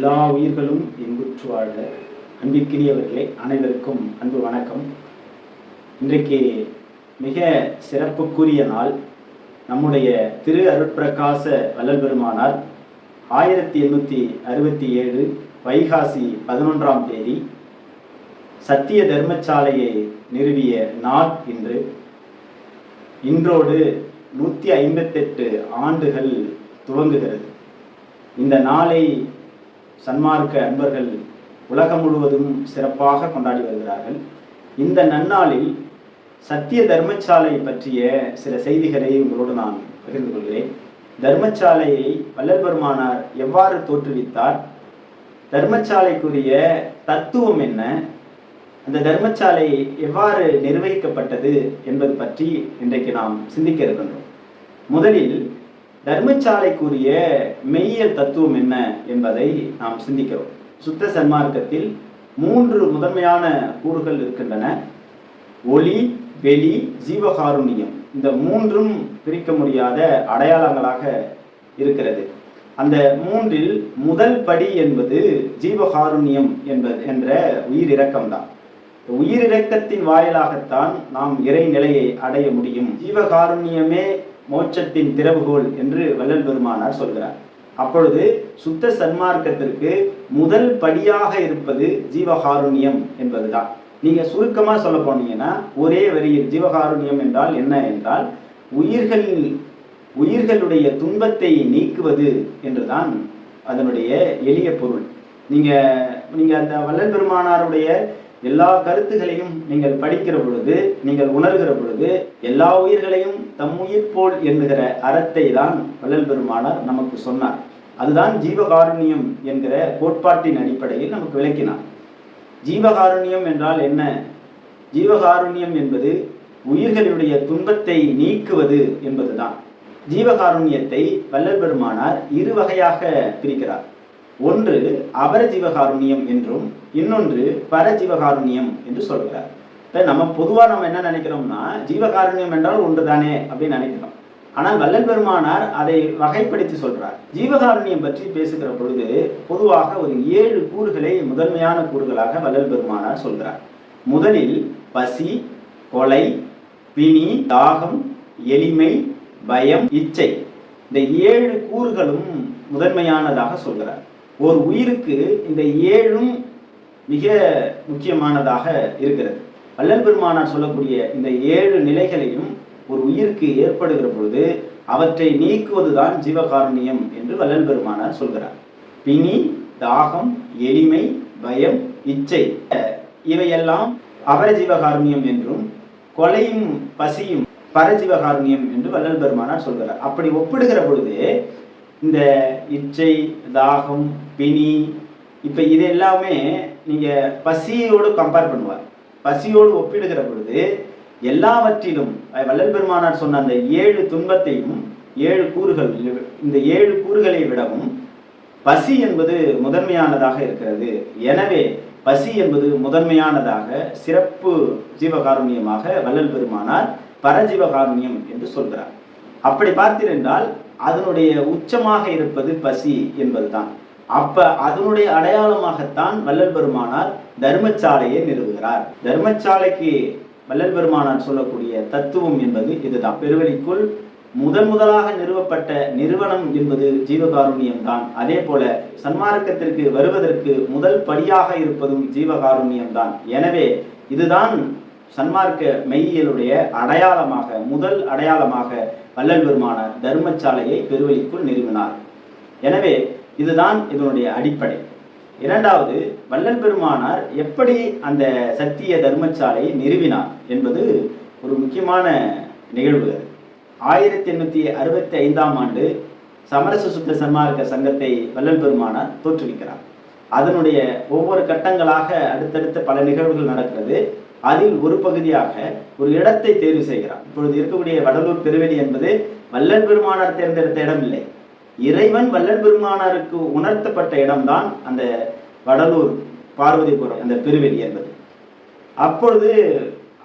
எல்லா உயிர்களும் இன்புற்று வாழ்க அன்பிற்கினியவர்களே அனைவருக்கும் அன்பு வணக்கம். இன்றைக்கு மிக சிறப்புக்குரிய நாள். நம்முடைய திரு அருட்பிரகாச வல்லல் பெருமானார் ஆயிரத்தி எண்ணூற்றி அறுபத்தி ஏழு வைகாசி பதினொன்றாம் தேதி சத்திய தர்மசாலையை நிறுவிய நாள் இன்று. இன்றோடு நூற்றி ஐம்பத்தெட்டு ஆண்டுகள் துவங்குகிறது. இந்த நாளை சன்மார்க்க அன்பர்கள் உலகம் முழுவதும் சிறப்பாக கொண்டாடி வருகிறார்கள். இந்த நன்னாளில் சத்திய தர்மசாலை பற்றிய சில செய்திகளை உங்களோடு நான் பகிர்ந்து கொள்கிறேன். தர்மசாலையை வள்ளல் பெருமானார் எவ்வாறு தோற்றுவித்தார்? தர்மசாலைக்குரிய தத்துவம் என்ன? அந்த தர்மசாலை எவ்வாறு நிர்வகிக்கப்பட்டது என்பது பற்றி இன்றைக்கு நாம் சிந்திக்க இருக்கின்றோம். முதலில் தர்மசாலைக்குரிய மெய்யியல் தத்துவம் என்ன என்பதை நாம் சிந்திக்கிறோம். சுத்த சன்மார்க்கத்தில் மூன்று முதன்மையான கூறுகள் இருக்கின்றன. ஒளி வெளி ஜீவகாருண்யம். இந்த மூன்றும் பிரிக்க முடியாத அடையாளங்களாக இருக்கிறது. அந்த மூன்றில் முதல் படி என்பது ஜீவகாருண்யம் என்பது என்ற உயிர் இரக்கம்தான் உயிரிரக்கத்தின் வாயிலாகத்தான் நாம் இறைநிலையை அடைய முடியும். ஜீவகாருண்யமே மோட்சத்தின் திறவுகோல் என்று வள்ளல் பெருமானார் சொல்கிறார். அப்பொழுது சுத்த சன்மார்க்கத்திற்கு முதல் படியாக இருப்பது ஜீவகாருண்யம் என்பதுதான். நீங்க சுருக்கமா சொல்ல போனீங்கன்னா ஒரே வரியில் ஜீவகாருண்யம் என்றால் என்ன என்றால் உயிர்களில் உயிர்களுடைய துன்பத்தை நீக்குவது என்றுதான் அதனுடைய எளிய பொருள். நீங்க நீங்க அந்த வள்ளல் பெருமானாருடைய எல்லா கருத்துகளையும் நீங்கள் படிக்கிற பொழுது நீங்கள் உணர்கிற பொழுது எல்லா உயிர்களையும் தம் உயிர் போல் என்கிற அறத்தை தான் வள்ளல் பெருமானார் நமக்கு சொன்னார். அதுதான் ஜீவகாருண்யம் என்கிற கோட்பாட்டின் அடிப்படையில் நமக்கு விளக்கினார். ஜீவகாருண்யம் என்றால் என்ன? ஜீவகாருண்யம் என்பது உயிர்களுடைய துன்பத்தை நீக்குவது என்பதுதான். ஜீவகாருண்யத்தை வள்ளல் பெருமானார் இரு வகையாக பிரிக்கிறார். ஒன்று அபரஜீவகாருண்யம் என்றும் இன்னொன்று பரஜீவகாருண்யம் என்று சொல்கிறார். இப்போ நம்ம பொதுவாக நம்ம என்ன நினைக்கிறோம்னா ஜீவகாருண்யம் என்றால் ஒன்று தானே அப்படின்னு நினைக்கிறோம். ஆனால் வள்ளல் பெருமானார் அதை வகைப்படுத்தி சொல்றார். ஜீவகாருண்யம் பற்றி பேசுகிற பொழுது பொதுவாக ஒரு ஏழு கூறுகளை முதன்மையான கூறுகளாக வள்ளல் பெருமானார் சொல்கிறார் முதலில் பசி கொலை பிணி தாகம் எளிமை பயம் இச்சை. இந்த ஏழு கூறுகளும் முதன்மையானதாக சொல்கிறார். ஒரு உயிருக்கு இந்த ஏழும் மிக முக்கியமானதாக இருக்கிறது. வல்லல் பெருமானார் சொல்லக்கூடிய இந்த ஏழு நிலைகளையும் ஒரு உயிருக்கு ஏற்படுகிற பொழுது அவற்றை நீக்குவதுதான் ஜீவகாருண்யம் என்று வல்லல் பெருமானார் சொல்கிறார். பிணி தாகம் எளிமை பயம் இச்சை இவையெல்லாம் அபரஜீவகாருண்யம் என்றும் கொலையும் பசியும் பரஜீவகாருண்யம் என்று வல்லல் பெருமானார் சொல்கிறார். அப்படி ஒப்பிடுகிற பொழுது இந்த இச்சை தாகம் பிணி இப்போ இது எல்லாமே நீங்கள் பசியோடு கம்பேர் பண்ணுவார். பசியோடு ஒப்பிடுகிற பொழுது எல்லாவற்றிலும் வள்ளல் பெருமானார் சொன்ன அந்த ஏழு துன்பத்தையும் ஏழு கூறுகள் இந்த ஏழு கூறுகளை விடவும் பசி என்பது முதன்மையானதாக இருக்கிறது. எனவே பசி என்பது முதன்மையானதாக சிறப்பு ஜீவகாருண்யமாக வள்ளல் பெருமானார் பரஜீவகாருண்யம் என்று சொல்கிறார். அப்படி பார்த்தீரென்றால் அதனுடைய உச்சமாக இருப்பது பசி என்பதுதான். அப்ப அதனுடைய அடையாளமாகத்தான் வள்ளல் பெருமானார் தர்மசாலையை நிறுவுகிறார். தர்மசாலைக்கு வள்ளல் பெருமானார் சொல்லக்கூடிய தத்துவம் என்பது இதுதான். பெருவெளிக்குள் முதன் முதலாக நிறுவப்பட்ட நிறுவனம் என்பது ஜீவகாருண்யம் தான் அதே போல சன்மார்க்கத்திற்கு வருவதற்கு முதல் படியாக இருப்பதும் ஜீவகாருண்யம் தான் எனவே இதுதான் சன்மார்க்க மெய்யியலுடைய அடையாளமாக முதல் அடையாளமாக வள்ளல் பெருமானார் தர்மசாலையை பெருவழிக்குள் நிறுவினார். எனவே இதுதான் இதனுடைய அடிப்படை. இரண்டாவது வள்ளல் பெருமானார் எப்படி அந்த சத்திய தர்மச்சாலையை நிறுவினார் என்பது ஒரு முக்கியமான நிகழ்வு அது. ஆயிரத்தி எண்ணூற்றி அறுபத்தி ஐந்தாம் ஆண்டு சமரச சுத்த சன்மார்க்க சங்கத்தை வள்ளல் பெருமானார் தோற்றுவிக்கிறார். அதனுடைய ஒவ்வொரு கட்டங்களாக அடுத்தடுத்த பல நிகழ்வுகள் நடக்கிறது. அதில் ஒரு பகுதியாக ஒரு இடத்தை தேர்வு செய்கிறார் இப்பொழுது இருக்கக்கூடிய வடலூர் பெருவெளி என்பது வல்லன் பெருமானார் தேர்ந்தெடுத்த இடம் இல்லை. இறைவன் வல்லன் பெருமானாருக்கு உணர்த்தப்பட்ட இடம்தான் அந்த வடலூர் பார்வதிபுரம் அந்த பெருவெளி என்பது. அப்பொழுது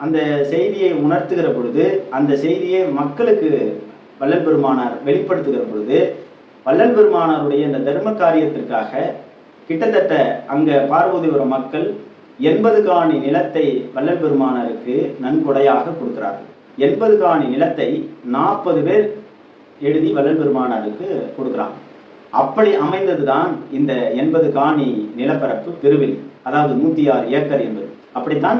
அந்த செய்தியை உணர்த்துகிற பொழுது அந்த செய்தியை மக்களுக்கு வல்லல் பெருமானார் வெளிப்படுத்துகிற பொழுது வல்லல் பெருமானாருடைய இந்த தர்ம காரியத்திற்காக கிட்டத்தட்ட அங்க பார்வதிபுரம் மக்கள் எண்பது காணி நிலத்தை வல்லல் பெருமானருக்கு நன்கொடையாக கொடுக்கிறார்கள். எண்பது காணி நிலத்தை நாற்பது பேர் எழுதி வல்லல் பெருமானாருக்கு கொடுக்குறாங்க. அப்படி அமைந்ததுதான் இந்த எண்பது காணி நிலப்பரப்பு பெருவெளி அதாவது நூற்றி ஆறு ஏக்கர் என்பது. அப்படித்தான்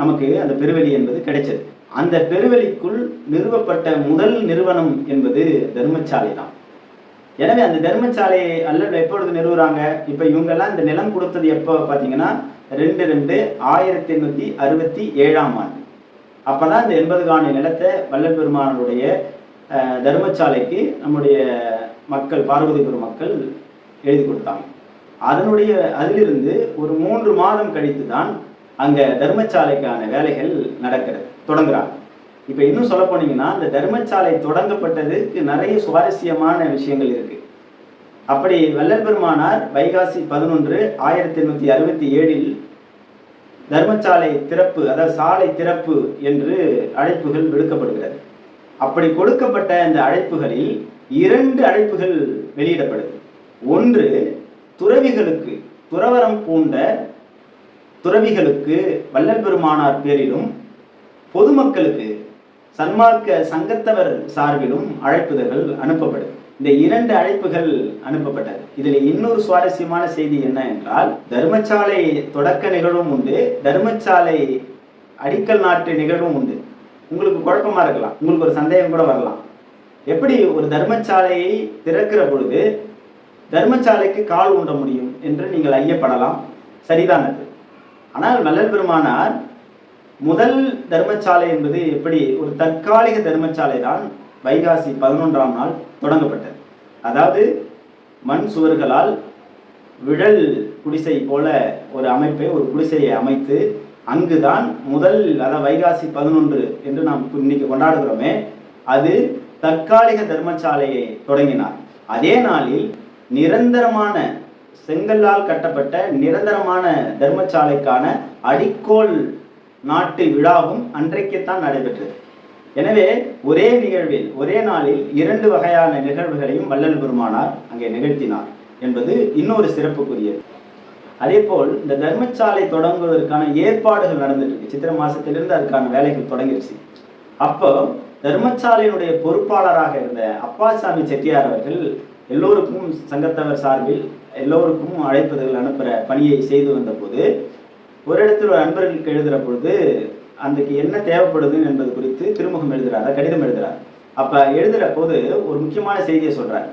நமக்கு அந்த பெருவெளி என்பது கிடைச்சது. அந்த பெருவெளிக்குள் நிறுவப்பட்ட முதல் நிறுவனம் என்பது தர்மசாலை தான் எனவே அந்த தர்மசாலையை அல்ல எப்பொழுது நிறுவுறாங்க? இப்போ இவங்கெல்லாம் இந்த நிலம் கொடுத்தது எப்போ பார்த்தீங்கன்னா ரெண்டு ரெண்டு ஆயிரத்தி எண்ணூற்றி அறுபத்தி ஏழாம் ஆண்டு. அப்பதான் இந்த எண்பது காணி நிலத்தை வள்ளல் பெருமானுடைய தர்மசாலைக்கு நம்முடைய மக்கள் பார்வதிபுரம் மக்கள் எழுதி கொடுத்தாங்க. அதனுடைய அதிலிருந்து ஒரு மூன்று மாதம் கழித்து தான் அங்க தர்மசாலைக்கான வேலைகள் நடக்கிறது தொடங்குறாங்க. இப்போ இன்னும் சொல்ல போனீங்கன்னா இந்த தர்மசாலை தொடங்கப்பட்டதுக்கு நிறைய சுவாரஸ்யமான விஷயங்கள் இருக்கு. அப்படி வள்ளல் பெருமானார் வைகாசி பதினொன்று ஆயிரத்தி எண்ணூற்றி அறுபத்தி ஏழில் தர்மசாலை திறப்பு அதாவது சாலை திறப்பு என்று அழைப்புகள் விடுக்கப்படுகிறது. அப்படி கொடுக்கப்பட்ட இந்த அழைப்புகளில் இரண்டு அழைப்புகள் வெளியிடப்படுது. ஒன்று துறவிகளுக்கு துறவரம் பூண்ட துறவிகளுக்கு வல்லல் பெருமானார் பேரிலும் பொதுமக்களுக்கு சன்மார்க்க சங்கத்தவர் சார்பிலும் அழைப்புதல்கள் அனுப்பப்படும். இந்த இரண்டு அழைப்புகள் அனுப்பப்பட்டது. இதில் இன்னொரு சுவாரஸ்யமான செய்தி என்ன என்றால் தர்மசாலை தொடக்க நிகழ்வும் உண்டு தர்மசாலை அடிக்கல் நாட்டு நிகழ்வும் உண்டு. உங்களுக்கு குழப்பமா இருக்கலாம். உங்களுக்கு ஒரு சந்தேகம் கூட வரலாம். எப்படி ஒரு தர்மசாலையை திறக்கிற பொழுது தர்மசாலைக்கு கால் ஊண்ட முடியும் என்று நீங்கள் ஐயப்படலாம்? சரிதான் அது ஆனால் வல்லல் பெருமானார் முதல் தர்மசாலை என்பது எப்படி? ஒரு தற்காலிக தர்மசாலை தான் வைகாசி பதினொன்றாம் நாள் தொடங்கப்பட்டது. அதாவது மண் சுவர்களால் விழல் குடிசை போல ஒரு அமைப்பை ஒரு குடிசையை அமைத்து அங்குதான் முதல் அதாவது வைகாசி பதினொன்று என்று நாம் இன்னைக்கு கொண்டாடுகிறோமே அது தற்காலிக தர்மசாலையை தொடங்கினார். அதே நாளில் நிரந்தரமான செங்கல்லால் கட்டப்பட்ட நிரந்தரமான தர்மசாலைக்கான அடிக்கோல் நாட்டு விழாவும் அன்றைக்குத்தான் நடைபெற்றது. எனவே ஒரே நிகழ்வில் ஒரே நாளில் இரண்டு வகையான நிகழ்வுகளையும் வள்ளல் பெருமானார் அங்கே நிகழ்த்தினார் என்பது இன்னொரு சிறப்புக்குரியது. அதே போல் இந்த தர்மசாலை தொடங்குவதற்கான ஏற்பாடுகள் நடந்துட்டு இருக்கு சித்திரை மாசத்திலிருந்து அதுக்கான வேலைகள் தொடங்கிருச்சு அப்போ தர்மசாலையினுடைய பொறுப்பாளராக இருந்த அப்பாசாமி செட்டியார் அவர்கள் எல்லோருக்கும் சங்கத்தவர் சார்பில் எல்லோருக்கும் அழைப்புதல் அனுப்புகிற பணியை செய்து வந்தபோது ஒரு இடத்துல ஒரு அன்பர்களுக்கு எழுதுகிற பொழுது அன்றைக்கு என்ன தேவைப்படுது? என்பது குறித்து திருமுகம் எழுதுறார் அதை கடிதம் எழுதுறார் அப்ப எழுதுகிற போது ஒரு முக்கியமான செய்தியை சொல்றார்.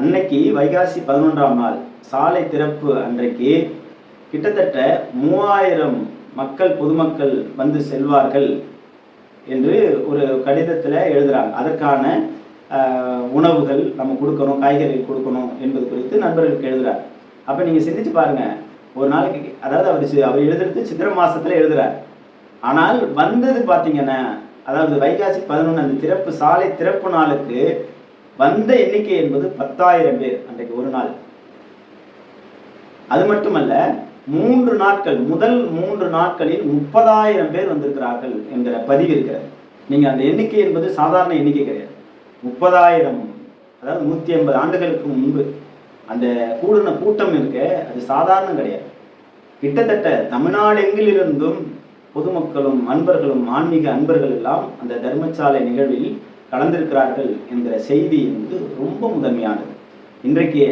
அன்னைக்கு வைகாசி பதினொன்றாம் நாள் சாலை திறப்பு அன்றைக்கு கிட்டத்தட்ட மூவாயிரம் மக்கள் பொதுமக்கள் வந்து செல்வார்கள் என்று ஒரு கடிதத்தில் எழுதுறாங்க அதற்கான உணவுகள் நம்ம கொடுக்கணும் காய்கறிகள் கொடுக்கணும் என்பது குறித்து நண்பர்களுக்கு எழுதுகிறார். அப்போ நீங்கள் சிந்திச்சு பாருங்கள் ஒரு நாளைக்கு அதாவது அவர் சி- அவர் எழுதுறது சித்திரை மாசத்துல எழுதுறார். ஆனால் வந்தது பார்த்தீங்கன்னா அதாவது வைகாசி பதினொன்று அந்த திறப்பு சாலை திறப்பு நாளுக்கு வந்த எண்ணிக்கை என்பது பத்தாயிரம் பேர் அன்றைக்கு ஒரு நாள். அது மட்டுமல்ல மூன்று நாட்கள் முதல் மூன்று நாட்களில் முப்பதாயிரம் பேர் வந்திருக்கிறார்கள் என்கிற பதிவு இருக்கிறது. நீங்க அந்த எண்ணிக்கை என்பது சாதாரண எண்ணிக்கை கிடையாது. முப்பதாயிரம் அதாவது நூற்றி ஐம்பது ஆண்டுகளுக்கு முன்பு. அந்த கூடின கூட்டம் இருக்க அது சாதாரணம் கிடையாது. கிட்டத்தட்ட தமிழ்நாடு எங்கிலிருந்தும் பொதுமக்களும் அன்பர்களும் ஆன்மீக அன்பர்கள் எல்லாம் அந்த தர்மசாலை நிகழ்வில் கலந்திருக்கிறார்கள் என்கிற செய்தி என்பது ரொம்ப முதன்மையானது. இன்றைக்கு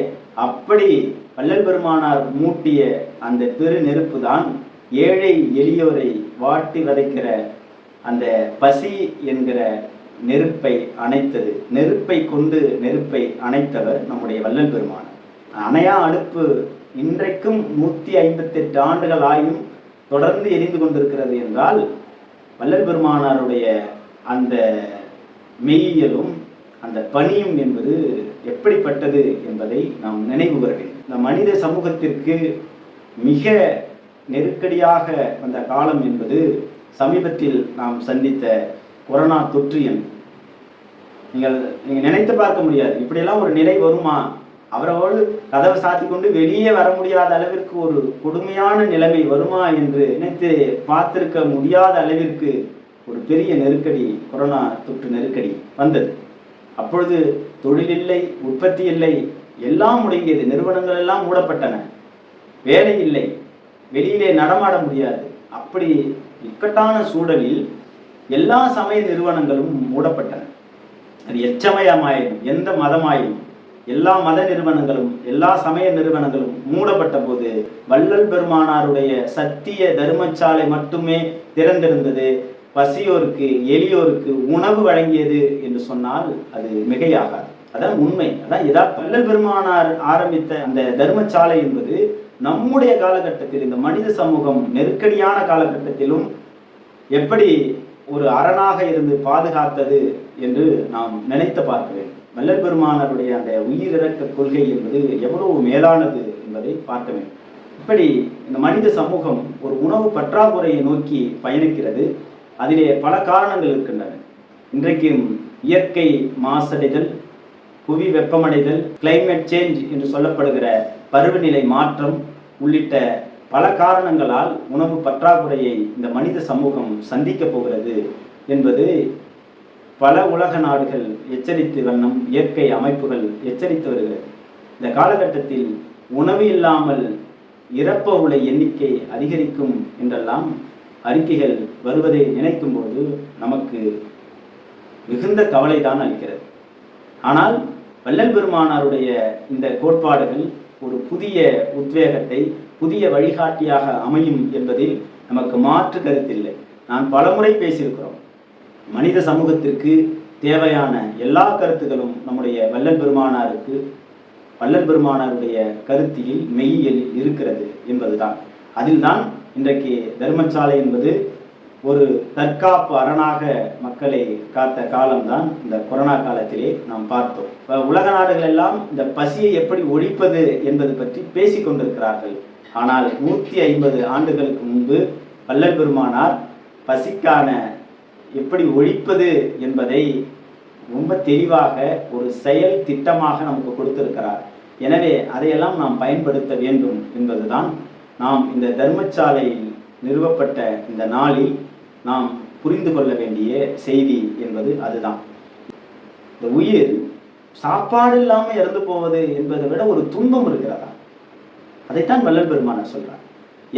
அப்படி வள்ளல் பெருமானார் மூட்டிய அந்த பெரு நெருப்பு தான் ஏழை எளியோரை வாட்டி வதைக்கிற அந்த பசி என்கிற நெருப்பை அணைத்தது. நெருப்பை கொண்டு நெருப்பை அணைத்தவர் நம்முடைய வள்ளல் பெருமானார். அணையா அடுப்பு இன்றைக்கும் நூற்றி ஐம்பத்தெட்டு ஆண்டுகள் ஆயும் தொடர்ந்து எரிந்து கொண்டிருக்கிறது என்றால் வள்ளல் பெருமானாருடைய அந்த மெய்யியலும் அந்த பணியும் என்பது எப்படிப்பட்டது என்பதை நாம் நினைவு கூற வேண்டும். இந்த மனித சமூகத்திற்கு மிக நெருக்கடியாக வந்த காலம் என்பது சமீபத்தில் நாம் சந்தித்த கொரோனா தொற்று எண். நீங்கள் நீங்கள் நினைத்து பார்க்க முடியாது. இப்படியெல்லாம் ஒரு நிலை வருமா? அவரோடு கதவை சாத்தி கொண்டு வெளியே வர முடியாத அளவிற்கு ஒரு கொடுமையான நிலைமை வருமா என்று நினைத்து பார்த்திருக்க முடியாத அளவிற்கு ஒரு பெரிய நெருக்கடி கொரோனா தொற்று நெருக்கடி வந்தது. அப்பொழுது தொழில் இல்லை உற்பத்தி இல்லை எல்லாம் முடங்கியது. நிறுவனங்கள் எல்லாம் மூடப்பட்டன. வேலை இல்லை. வெளியிலே நடமாட முடியாது. அப்படி இக்கட்டான சூழலில் எல்லா சமய நிறுவனங்களும் மூடப்பட்டன. அது எச்சமயமாயினும் எந்த மதமாயினும் எல்லா மத நிறுவனங்களும் எல்லா சமய நிறுவனங்களும் மூடப்பட்ட போது வள்ளல் பெருமானாருடைய சத்திய தர்மச்சாலை மட்டுமே திறந்திருந்தது. பசியோருக்கு எளியோருக்கு உணவு வழங்கியது என்று சொன்னால் அது மிகையாகாது. அதான் உண்மை. அதான் எதா வள்ளல் பெருமானார் ஆரம்பித்த அந்த தர்மச்சாலை என்பது நம்முடைய காலகட்டத்தில் இந்த மனித சமூகம் நெருக்கடியான காலகட்டத்திலும் எப்படி ஒரு அரணாக இருந்து பாதுகாத்தது என்று நாம் நினைத்து பார்க்க வேண்டும். வள்ளல் பெருமானருடைய அந்த உயிரிறக்க கொள்கை என்பது எவ்வளவு மேலானது என்பதை பார்க்க வேண்டும் இப்படி இந்த மனித சமூகம் ஒரு உணவு பற்றாக்குறையை நோக்கி பயணிக்கிறது. அதிலே பல காரணங்கள் இருக்கின்றன. இன்றைக்கும் இயற்கை மாசடைதல் புவி வெப்பமடைதல் கிளைமேட் சேஞ்ச் என்று சொல்லப்படுகிற பருவநிலை மாற்றம் உள்ளிட்ட பல காரணங்களால் உணவு பற்றாக்குறையை இந்த மனித சமூகம் சந்திக்க போகிறது என்பது பல உலக நாடுகள் எச்சரித்து வண்ணம் இயற்கை அமைப்புகள் எச்சரித்து வருகிறது. இந்த காலகட்டத்தில் உணவு இல்லாமல் இறப்பவருடைய எண்ணிக்கை அதிகரிக்கும் என்றெல்லாம் அறிக்கைகள் வருவதை நினைக்கும் போது நமக்கு மிகுந்த கவலை தான் அளிக்கிறது. ஆனால் வள்ளல் பெருமானாருடைய இந்த கோட்பாடுகள் ஒரு புதிய உத்வேகத்தை புதிய வழிகாட்டியாக அமையும் என்பதில் நமக்கு மாற்று கருத்தில்லை. நான் பலமுறை பேசியிருக்கிறோம். மனித சமூகத்திற்கு தேவையான எல்லா கருத்துக்களும் நம்முடைய வல்லல் பெருமானாருக்கு வல்லல் பெருமானாருடைய கருத்தியில் மெய்யில் இருக்கிறது என்பதுதான். அதில்தான் இன்றைக்கு தர்மசாலை என்பது ஒரு தற்காப்பு அரணாக மக்களை காத்த காலம்தான் இந்த கொரோனா காலத்திலே நாம் பார்த்தோம். இப்போ உலக நாடுகள் எல்லாம் இந்த பசியை எப்படி ஒழிப்பது என்பது பற்றி பேசிக் கொண்டிருக்கிறார்கள். ஆனால் நூற்றி ஐம்பது ஆண்டுகளுக்கு முன்பு வல்லல் பெருமானார் பசிக்கான எப்படி ஒழிப்பது என்பதை ரொம்ப தெளிவாக ஒரு செயல் திட்டமாக நமக்கு கொடுத்திருக்கிறார். எனவே அதையெல்லாம் நாம் பயன்படுத்த வேண்டும் என்பதுதான் நாம் இந்த தர்மசாலையில் நிறுவப்பட்ட இந்த நாளில் நாம் புரிந்து கொள்ள வேண்டிய செய்தி என்பது அதுதான். இந்த உயிர் சாப்பாடு இல்லாமல் இறந்து போவது என்பதை விட ஒரு துன்பம் இருக்கிறதா? அதைத்தான் வள்ளல் பெருமானார் சொல்றார்.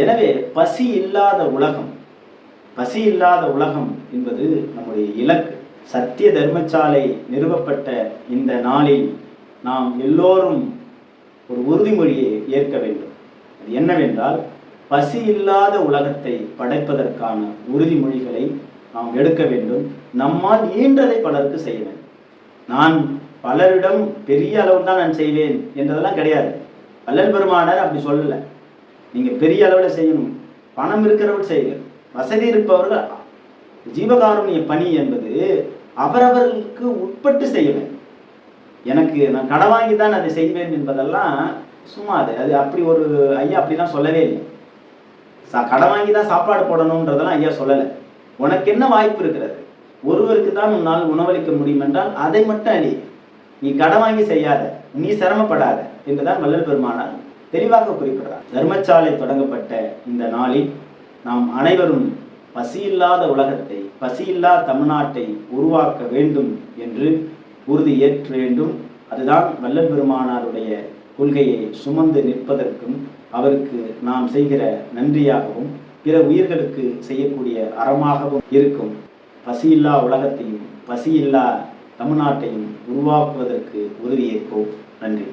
எனவே பசி இல்லாத உலகம் பசி இல்லாத உலகம் என்பது நம்முடைய இலக்கு. சத்திய தர்மசாலை நிறுவப்பட்ட இந்த நாளில் நாம் எல்லோரும் ஒரு உறுதிமொழியை ஏற்க வேண்டும். அது என்னவென்றால் பசி இல்லாத உலகத்தை படைப்பதற்கான உறுதிமொழிகளை நாம் எடுக்க வேண்டும். நம்மால் இயன்றதை பலருக்கு செய்ய வேண்டும். நான் பலரிடம் பெரிய அளவில் தான் நான் செய்வேன் என்றதெல்லாம் கிடையாது. வள்ளல் பெருமானார் அப்படி சொல்லலை. நீங்கள் பெரிய அளவில் செய்யணும். பணம் இருக்கிறவர்கள் செய்யுங்கள் வசதி இருப்பவர்கள் ஜீவகாருண்ய பணி என்பது அவரவர்களுக்கு உட்பட்டு செய்ய வேண்டும். எனக்கு நான் கடன் வாங்கி தான் அதை செய்வேன் என்பதெல்லாம் சும்மா அது. அது அப்படி ஒரு ஐயா அப்படிலாம் சொல்லவே இல்லை. சா கடன் வாங்கி தான் சாப்பாடு போடணுன்றதெல்லாம் ஐயா சொல்லலை. உனக்கு என்ன வாய்ப்பு இருக்கிறது? ஒருவருக்கு தான் உன்னால் உணவளிக்க முடியும் என்றால் அதை மட்டும் அடி. நீ கடன் வாங்கி செய்யாத. நீ சிரமப்படாத. என்றுதான் வள்ளல் பெருமானார் தெளிவாக குறிப்பிடுறார். தர்மச்சாலை தொடங்கப்பட்ட இந்த நாளில் நாம் அனைவரும் பசியில்லாத உலகத்தை பசியில்லா தமிழ்நாட்டை உருவாக்க வேண்டும் என்று உறுதி ஏற்ற வேண்டும். அதுதான் வள்ளல் பெருமானாருடைய கொள்கையை சுமந்து நிற்பதற்கும் அவருக்கு நாம் செய்கிற நன்றியாகவும் பிற உயிர்களுக்கு செய்யக்கூடிய அறமாகவும் இருக்கும். பசியில்லா உலகத்தையும் பசியில்லா தமிழ்நாட்டையும் உருவாக்குவதற்கு உறுதியேற்போம். நன்றி.